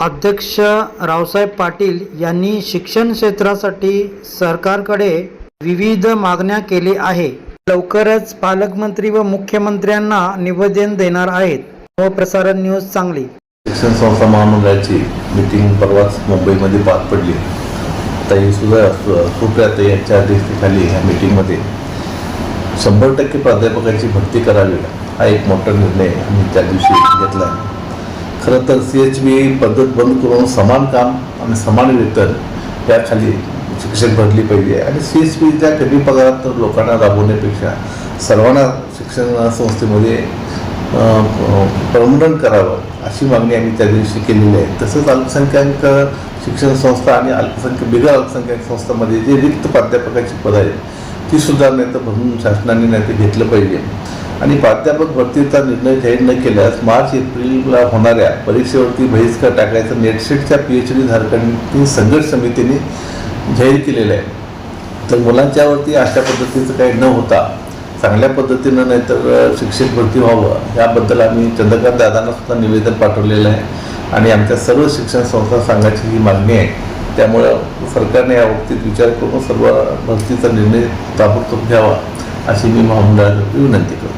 अध्यक्ष रावसाहेब पाटील यांनी शिक्षण क्षेत्रासाठी सरकारकडे विविध मागण्या केली आहे. लवकरच पालकमंत्री व मुख्यमंत्र्यांना निवेदन देणार आहेत. व प्रसारण न्यूज सांगली. शिक्षण संस्था महामंडळाची मीटिंग परवाच मुंबईमध्ये पार पडली. ताई सुद्धा सुप्रिया यांच्या अध्यक्षतेखाली ह्या मीटिंगमध्ये शंभर टक्के प्राध्यापकाची भरती करावी हा एक मोठा निर्णय आम्ही त्या दिवशी घेतला आहे. खरं तर सी एच बी पद्धत बंद करून समान काम आणि समान वेतन याखाली शिक्षक भरली पाहिजे आणि सी एच बीच्या कमी पगारात लोकांना राबवण्यापेक्षा सर्वांना शिक्षण संस्थेमध्ये परमनंट करावं अशी मागणी आम्ही त्या दिवशी केलेली आहे. तसंच अल्पसंख्याक शिक्षण संस्था आणि अल्पसंख्याक बिगर अल्पसंख्याक संस्थांमध्ये जे रिक्त प्राध्यापकाची पद आहेत ती सुद्धा नाही तर भरून शासनाने नाही ते घेतलं पाहिजे. आणि प्राध्यापक भरतीचा निर्णय जाहीर न केल्यास मार्च एप्रिलला होणाऱ्या परीक्षेवरती बहिष्कार टाकायचा नेटसेटच्या पी एच डी धारकांनी संघर्ष समितीने जाहीर केलेलं आहे. तर मुलांच्यावरती अशा पद्धतीचं काही न होता चांगल्या पद्धतीनं नाहीतर शिक्षक भरती व्हावं याबद्दल आम्ही चंद्रकांत दादांना सुद्धा निवेदन पाठवलेलं आहे. आणि आमच्या सर्व शिक्षण संस्था सांगायची ही मागणी आहे. त्यामुळं सरकारने या बाबतीत विचार करून सर्व भरतीचा निर्णय ताबडतोब घ्यावा अशी मी महामंडळाला विनंती करतो.